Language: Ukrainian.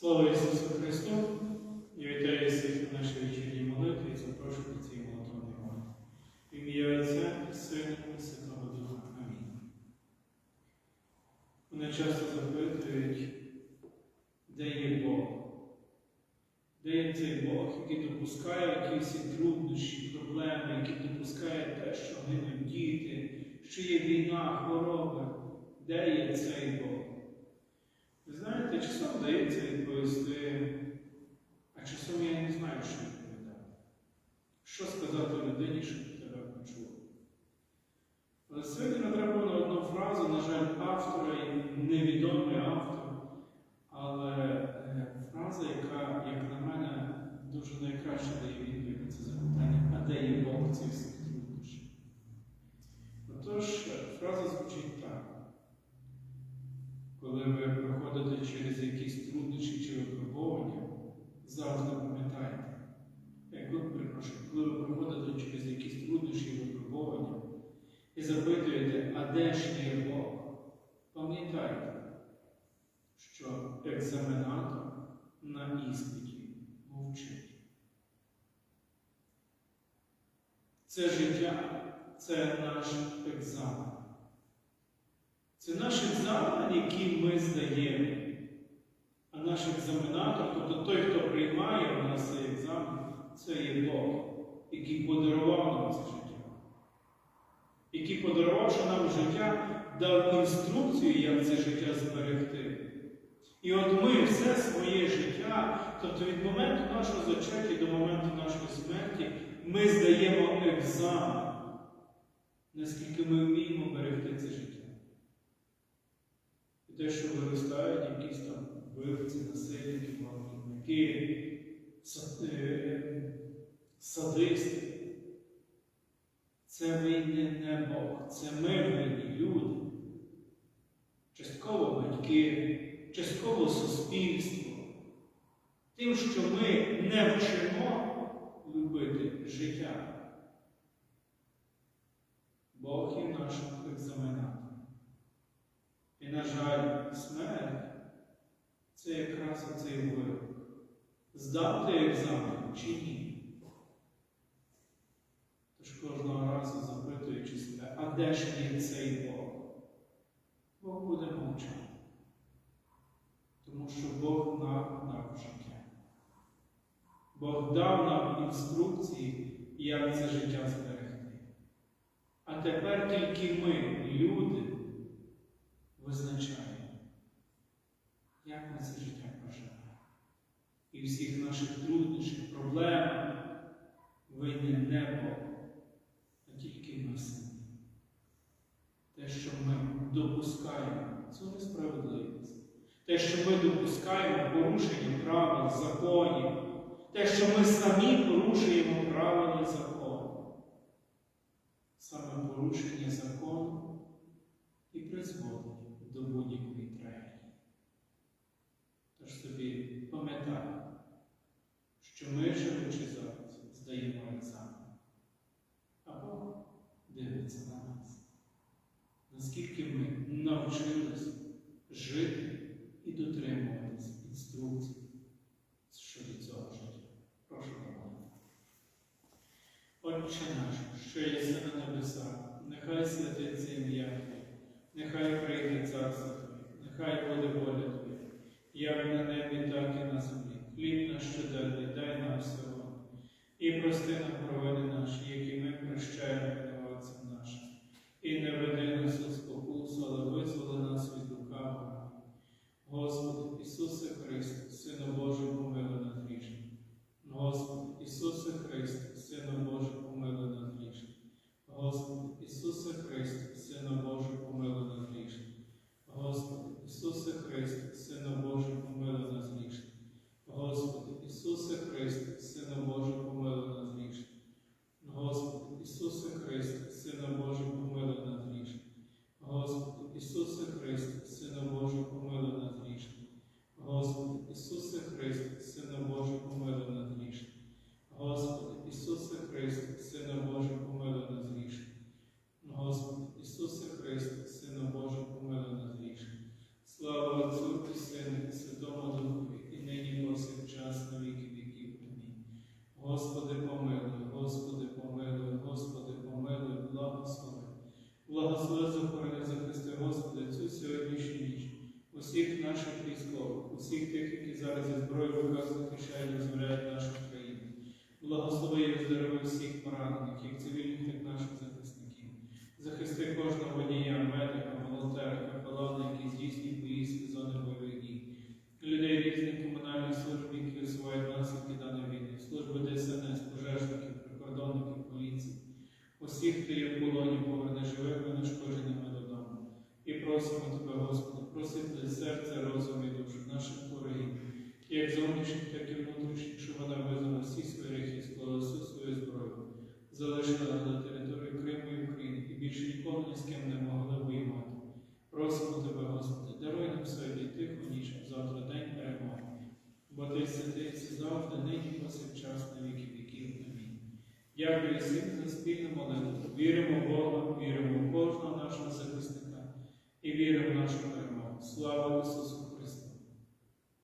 Слава Ісусу Христу! Я вітаю всіх на нашій вечірній молитві і запрошую до цієї молитовної молитви. В ім'я Отця і Сина і Святого Духа. Амінь. Мене часто запитують, де є Бог? Де є цей Бог, який допускає якісь труднощі, проблеми, який допускає те, що гинуть діти, що є війна, хвороби. Де є цей Бог? Знаєте, часом вдається відповісти, а часом я не знаю, що відповідати. Що сказати людині, щоб тебе почули? Але сьогодні натрапив на одну фразу, на жаль, автора і невідомий автор, але е, фраза, яка, як на мене, дуже найкраще дає відповідь на це запитання, а де є Бог в цих всіх труднощах? Отож, фраза звучить так. Коли ви проходите через якісь труднощі випробування, завжди пам'ятайте, як ви перепрошую, коли ви проходите через якісь труднощі випробування і запитуєте, а де ж є Бог, пам'ятайте, що екзаменатор на іспиті мовчить. Це життя, це наш екзамен. Це наш екзамен, який ми здаємо. Наш екзаменатор, тобто той, хто приймає у нас цей екзамен, це є Бог, який подарував нам це життя. Який подарувавши нам життя, дав інструкцію, як це життя зберегти. І от ми все своє життя, тобто від моменту нашого зачаття до моменту нашої смерті, ми здаємо екзамен, наскільки ми вміємо берегти це життя. І те, що виростають якісь там вбивці, насильники, са- е, садисти. Це винні не Бог, це ми винні люди. Частково батьки, частково суспільство. Тим, що ми не вчимо любити життя. Бог є нашим екзаменатором. І, на жаль, смерть це якраз оцей вирок. Здати екзамен чи ні? Тож кожного разу запитуючи себе, а де ж є цей Бог? Бог буде мовчати. Тому що Бог нам дав життя. Бог дав нам інструкції, як це життя зберегти. А тепер тільки ми, люди, визначаємо, як ми це життя проживаємо. І всіх наших труднощів, проблем винен не Бог, а тільки ми самі. Те, що ми допускаємо цю несправедливість, те, що ми допускаємо порушення правил, законів, те, що ми самі порушуємо правила і закони. Саме порушення закону і призводить до будь-якої трагедії. Тож собі пам'ятай, що ми, живучи зараз, здаємо екзамен. А Бог дивиться на нас. Наскільки ми навчились жити і дотримуватись інструкцій щодо цього життя. Прошу помолити. Отче наш, що єси на небесах, нехай святиться ім'я Твоє, нехай прийде царство Твоє, нехай буде воля Твоя, як на небі, так і на землі. Хліб наш щоденний дай нам сьогодні. І прости нам провини наші, Господи, помилуй, Господи, помилуй, Господи, помилуй, благослови. Благослови захорони захисти, Господи, цю сьогоднішню ніч. Усіх наших військових, усіх тих, які зараз зі зброєю в руках захищають, і дозволяють нашу країну. Благослови і здорови всіх поранених, як цивільних, як наших захисників. Захисти кожного водія, медика, волонтера, капелана, які здійснюють просимо Тебе, Господи, просити серце, розум і душу наших ворогів, як зовнішніх, так і внутрішніх, щоб вона визнала всі свої гріхи, склала всю свою зброю, залишила на території Криму і України і більше ніколи ні з ким не могли воювати. Просимо Тебе, Господи, даруй нам сьогодні тиху ніч, а завтра день перемоги. Бо Ти це завжди, нині повсякчас на віки віків. Амінь. Дякую всім і в нашу перемогу. Слава Ісусу!